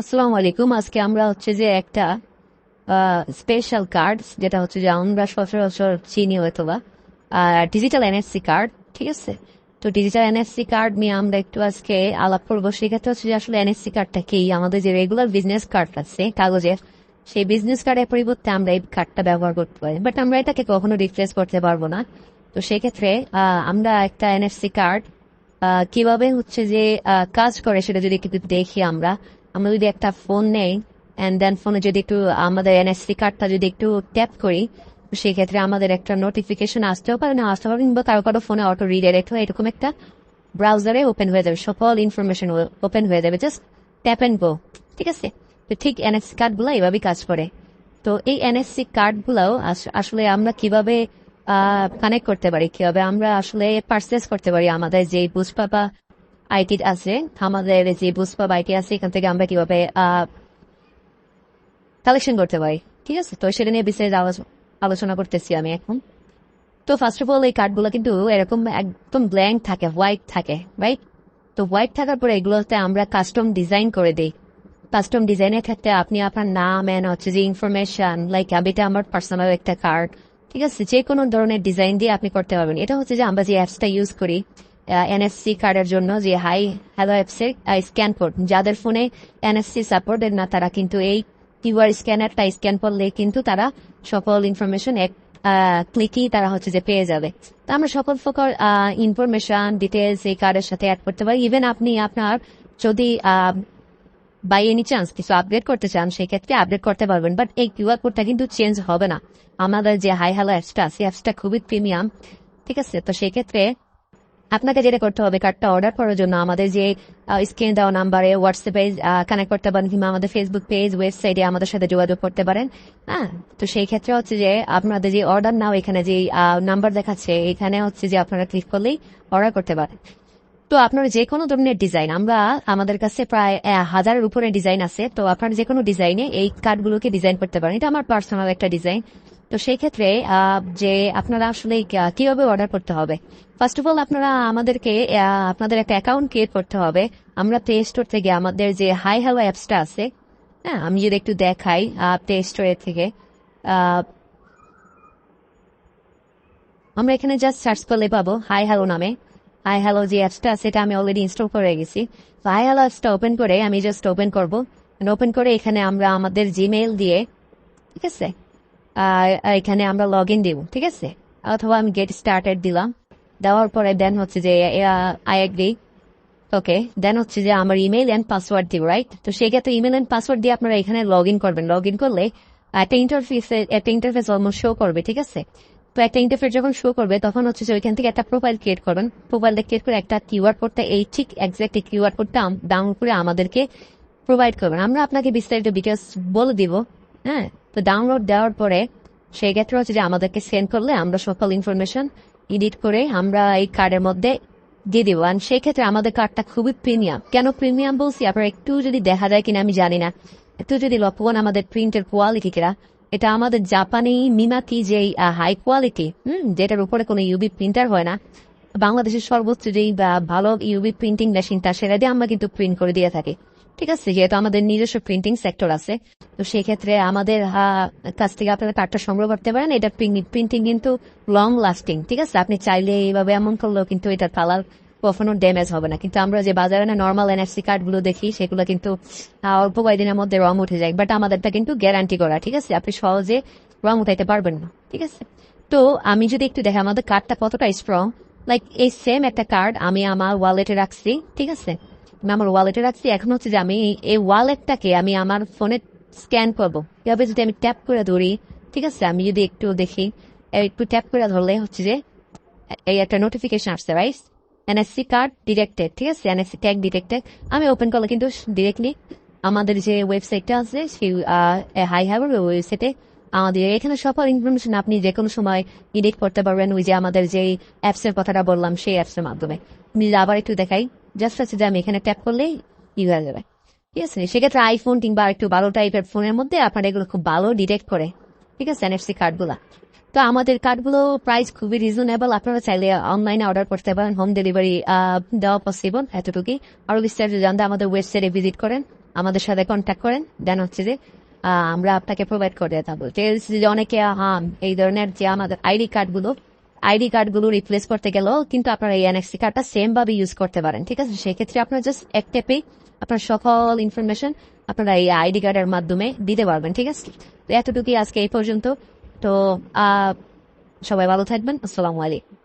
আসসালামু আলাইকুম। আজকে আমরা হচ্ছে যে একটা স্পেশাল কার্ড যেটা হচ্ছে যে আমরা সচরাচর চিনি হয়তো বা ডিজিটাল এনএসসি কার্ড ঠিক আছে? তো ডিজিটাল এনএসসি কার্ড নিয়ে আমরা একটু আজকে আলাপ করব। সেক্ষেত্রে হচ্ছে যে আসলে এনএসসি কার্ডটা কি? আমাদের যে রেগুলার বিজনেস কার্ড আছে, কাগজের, সেই বিজনেস কার্ডের পরিবর্তে আমরা এই কার্ডটা ব্যবহার করতে পারি। বাট আমরা এটাকে কখনো রিপ্লেস করতে পারব না। তো সেক্ষেত্রে আমরা একটা এনএফসি কার্ড কীভাবে হচ্ছে যে কাজ করে সেটা যদি একটু দেখি আমরা। আমরা যদি একটা ফোন নেই অ্যান্ড দেন ফোনে যদি একটু আমাদের এনএসসি কার্ডটা যদি একটু ট্যাপ করি, সেক্ষেত্রে আমাদের একটা নোটিফিকেশন আসতেও পারে, না আসতে পারে, কিংবা কারও কারও ফোনে অটো রিডাইরেক্ট হয়ে, এরকম একটা ব্রাউজারে ওপেন হয়ে যাবে, সকল ইনফরমেশন ওপেন হয়ে যাবে জাস্ট ট্যাপ অ্যান্ড গো ঠিক আছে? তো ঠিক এনএসসি কার্ডগুলো এইভাবেই কাজ করে। তো এই এনএসসি কার্ডগুলোও আস- আসলে আমরা কীভাবে কানেক্ট করতে পারি, কীভাবে আমরা আসলে পারচেস করতে পারি আমাদের যে বুঝপাপা আইটি আছে আমাদের যে বুঝপাপ আইটি আছে এখান থেকে আমরা কীভাবে কালেকশন করতে পারি ঠিক আছে তো সেটা নিয়ে বিস্তারিত আলোচ- আলোচনা করতেছি আমি এখন তো ফার্স্ট অফ অল এই কার্ডগুলো কিন্তু এরকম একদম ব্ল্যাঙ্ক থাকে হোয়াইট থাকে রাইট তো হোয়াইট থাকার পরে এগুলোতে আমরা কাস্টম ডিজাইন করে দিই কাস্টম ডিজাইনের ক্ষেত্রে আপনি আপনার নাম এন হচ্ছে যে ইনফরমেশন লাইক এটা আমার পার্সোনাল একটা কার্ড ঠিক আছে যে কোনো ধরনের ডিজাইন দিয়ে আপনি করতে পারবেন এটা হচ্ছে যে আমরা যে অ্যাপসটা ইউজ করি এনএসসি কার্ডের জন্য যে হাই হ্যালো অ্যাপসের স্ক্যান কোড যাদের ফোনে এনএসসি সাপোর্টেড না তারা কিন্তু এই কিউআর স্ক্যানারটা স্ক্যান করলে কিন্তু তারা সকল ইনফরমেশন এক ক্লিকই তারা হচ্ছে যে পেয়ে যাবে। তো আমরা সকল প্রকার ইনফরমেশন ডিটেলস এই কার্ডের সাথে অ্যাড করতে পারি। ইভেন আপনি আপনার যদি বাই এনি চান্স কিছু আপডেট করতে চান, সেক্ষেত্রে আপডেট করতে পারবেন। বাট এই কিউআর কোডটা কিন্তু চেঞ্জ হবে না। আমাদের যে হাই হ্যালো অ্যাপসটা সেই অ্যাপসটা খুবই প্রিমিয়াম ঠিক আছে? তো সেক্ষেত্রে আপনাকে যেটা করতে হবে কার্ডটা অর্ডার করার জন্য আমাদের যে স্ক্রিন দেওয়া নাম্বারে হোয়াটসঅ্যাপে কানেক্ট করতে পারেন কিংবা আমাদের ফেসবুক পেজ ওয়েবসাইটে আমাদের সাথে যোগাযোগ করতে পারেন। হ্যাঁ তো সেই ক্ষেত্রে হচ্ছে যে আপনাদের যে অর্ডার নাও এখানে যে নাম্বার দেখাচ্ছে, এখানে হচ্ছে যে আপনারা ক্লিক করলেই অর্ডার করতে পারেন। তো আপনার যে কোনো ধরনের ডিজাইন আমরা, আমাদের কাছে প্রায় হাজারের উপরে ডিজাইন আছে, তো আপনার যে কোনো ডিজাইনে এই কার্ডগুলোকে ডিজাইন করতে পারেন। এটা আমার পার্সোনাল একটা ডিজাইন তো সেই ক্ষেত্রে যে আপনারা আসলে কীভাবে অর্ডার করতে হবে? ফার্স্ট অফ অল আপনারা আমাদেরকে আপনাদের একটা অ্যাকাউন্ট ক্রিয়েট করতে হবে। আমরা প্লে স্টোর থেকে আমাদের যে হাই হ্যালো অ্যাপসটা আছে হ্যাঁ আমি যদি একটু দেখাই প্লে স্টোরের থেকে আমরা এখানে জাস্ট সার্চ করলে পাবো হাই হ্যালো নামে। হাই হ্যালো যে অ্যাপসটা আছে, এটা আমি অলরেডি ইনস্টল করে গেছি তো হাই হ্যালো অ্যাপসটা ওপেন করে আমি জাস্ট ওপেন করব। ওপেন করে এখানে আমরা আমাদের জিমেইল দিয়ে, ঠিক আছে? এখানে আমরা লগ ইন দিব, ঠিক আছে? অথবা আমি গেট স্টার্টেড দিলাম। দেওয়ার পরে দেন হচ্ছে যে আই এগ্রি ওকে দেন হচ্ছে যে আমার ইমেল অ্যান্ড পাসওয়ার্ড দিব রাইট তো সেক্ষেত্রে ইমেল অ্যান্ড পাসওয়ার্ড দিয়ে আপনারা এখানে লগ ইন করবেন। লগ ইন করলে একটা ইন্টারফেস একটা ইন্টারফেস অলমোস্ট শো করবে, ঠিক আছে? তো একটা ইন্টারফেস যখন শো করবে, তখন হচ্ছে যে ওইখান থেকে একটা প্রোফাইল ক্রিয়েট করবেন। প্রোফাইলটা ক্রিয়েট করে একটা কিউআর কোডটা এই ঠিক এক্সাক্ট কিউআর কোডটা ডাউনলোড করে আমাদেরকে প্রোভাইড করবেন। আমরা আপনাকে বিস্তারিত ডিটেলস বলে দিব হ্যাঁ? তো ডাউনলোড দেওয়ার পরে সেই ক্ষেত্রে হচ্ছে যে আমাদেরকে সেন্ড করলে আমরা সকল ইনফরমেশন এডিট করে আমরা এই কার্ডের মধ্যে দিয়ে দিব। আর সেই ক্ষেত্রে আমাদের কার্ডটা খুবই প্রিমিয়াম কেন প্রিমিয়াম বলছি? আপনার একটু যদি দেখা যায় কিনা আমি জানি না। একটু যদি করেন, আমাদের প্রিন্টের কোয়ালিটি কিরা। এটা আমাদের জাপানি মিমাতি যে হাই কোয়ালিটি হুম, যেটার উপরে কোনো ইউবি প্রিন্টার হয় না। বাংলাদেশের সর্বোচ্চ যেই ভালো ইউবি প্রিন্টিং মেশিনটা সেটা দিয়ে আমরা কিন্তু প্রিন্ট করে দিয়ে থাকি। ঠিক আছে? যেহেতু আমাদের নিজস্ব প্রিন্টিং সেক্টর আছে, তো সেই ক্ষেত্রে আমাদের কাছ থেকে আপনারা কার্ডটা সংগ্রহ করতে পারেন। এটা প্রিন্টিং কিন্তু লং লাস্টিং ঠিক আছে? আপনি চাইলে এইভাবে এমন করলেও কিন্তু এটার কালার কখনো ড্যামেজ হবে না। কিন্তু আমরা যে বাজারে না নর্মাল এনএফসি কার্ডগুলো দেখি, সেগুলো কিন্তু অল্প কয়েকদিনের মধ্যে রং উঠে যায়। বাট আমাদেরটা কিন্তু গ্যারান্টি করা, ঠিক আছে? আপনি সহজে রং উঠাইতে পারবেন না, ঠিক আছে? তো আমি যদি একটু দেখি, আমাদের কার্ডটা কতটা স্ট্রং লাইক এই সেম একটা কার্ড আমি আমার ওয়ালেটে রাখছি, ঠিক আছে? আমি আমার ওয়ালেটে রাখছি, এখন হচ্ছে যে আমি এই ওয়ালেটটাকে আমি আমার ফোনে স্ক্যান করব। এভাবে যদি আমি ট্যাপ করে ধরি, ঠিক আছে? আমি যদি একটু দেখি একটু ট্যাপ করে ধরলে হচ্ছে যে এই একটা নোটিফিকেশন আসছে রাইট এনএসসি কার্ড ডিরেক্টেড ঠিক আছে? এনএসসি ট্যাগ ডিরেক্টেড আমি ওপেন করলে কিন্তু ডিরেক্টলি আমাদের যে ওয়েবসাইটটা আছে, সেই হাই হ্যাভার ওয়েবসাইটে আমাদের এখানে সকল ইনফরমেশন আপনি যে কোনো সময় এডিট করতে পারবেন। ওই যে আমাদের যে অ্যাপসের কথাটা বললাম, সেই অ্যাপসের মাধ্যমে। আমি আবার একটু দেখাই জাস্ট আছে যে আমি এখানে ট্যাপ করলেই ই হয়ে যাবে। ঠিক আছে? সেক্ষেত্রে আইফোন কিংবা একটু ভালো টাইপের ফোনের মধ্যে আপনার এগুলো খুব ভালো ডিটেক্ট করে। ঠিক আছে? এনএফসি কার্ডগুলা তো আমাদের কার্ডগুলো প্রাইস খুবই রিজনেবল আপনারা চাইলে অনলাইনে অর্ডার করতে পারেন। হোম ডেলিভারি দেওয়া পসিবল এতটুকুই। আরও বিস্তারিত জানতে আমাদের ওয়েবসাইটে ভিজিট করেন। আমাদের সাথে কন্ট্যাক্ট করেন। দেন হচ্ছে যে আমরা আপনাকে প্রোভাইড করে যে অনেকে হাম এই ধরনের যে আমাদের আইডি কার্ডগুলো আইডি কার্ডগুলো রিপ্লেস করতে গেলেও কিন্তু আপনারা এই এনএক্সি কার্ডটা সেম ভাবে ইউজ করতে পারেন, ঠিক আছে? সেক্ষেত্রে আপনার জাস্ট এক টেপেই আপনার সকল ইনফরমেশন আপনারা এই আইডি কার্ডের মাধ্যমে দিতে পারবেন, ঠিক আছে? তো এতটুকুই আজকে এই পর্যন্ত। তো সবাই ভালো থাকবেন। আসসালামু আলাইকুম।